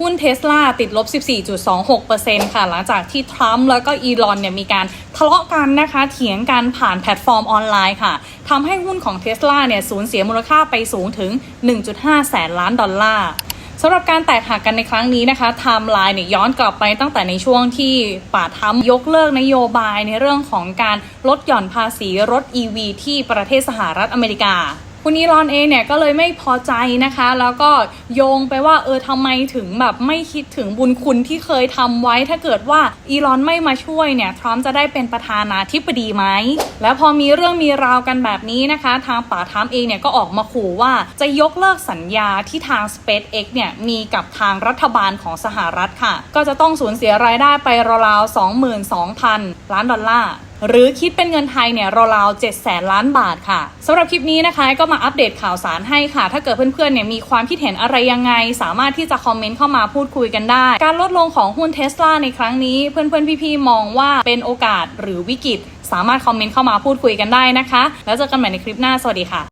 หุ้นเทสลาติดลบ 14.26%ค่ะ หลังจากที่ทรัมป์แล้วก็อีลอนเนี่ยมีการทะเลาะกันนะคะเถียงกันผ่านแพลตฟอร์มออนไลน์ค่ะทำให้หุ้นของเทสลาเนี่ยสูญเสียมูลค่าไปสูงถึง 1.5 แสนล้านดอลลาร์สำหรับการแตกหักกันในครั้งนี้นะคะไทม์ไลน์เนี่ยย้อนกลับไปตั้งแต่ในช่วงที่ป่าทั้มยกเลิกนโยบายในเรื่องของการลดหย่อนภาษีรถ EV ที่ประเทศสหรัฐอเมริกา คุณอีลอนเองเนี่ยก็เลยไม่พอใจนะคะ แล้วก็โยงไปว่าเออทำไมถึงแบบไม่คิดถึงบุญคุณที่เคยทำไว้ ถ้าเกิดว่าอีลอนไม่มาช่วยเนี่ยทรัมป์จะได้เป็นประธานาธิบดีไหม แล้วพอมีเรื่องมีราวกันแบบนี้นะคะ ทางป่าทรัมป์เองเนี่ยก็ออกมาขู่ว่าจะยกเลิกสัญญาที่ทาง SpaceX เนี่ยมีกับทางรัฐบาลของสหรัฐค่ะ ก็จะต้องสูญเสียรายได้ไปราวๆ22,000 ล้านดอลลาร์ หรือคิดเป็นเงินไทยเนี่ยราวๆ7แสนล้านบาทค่ะสำหรับคลิปนี้นะคะก็มาอัปเดตข่าวสารให้ค่ะ ถ้าเกิดเพื่อนๆเนี่ยมีความคิดเห็นอะไรยังไง สามารถที่จะคอมเมนต์เข้ามาพูดคุยกันได้ การลดลงของหุ้นเทสลาในครั้งนี้เพื่อนๆพี่ๆมองว่าเป็นโอกาสหรือวิกฤต สามารถคอมเมนต์เข้ามาพูดคุยกันได้นะคะ แล้วเจอกันใหม่ในคลิปหน้าสวัสดีค่ะ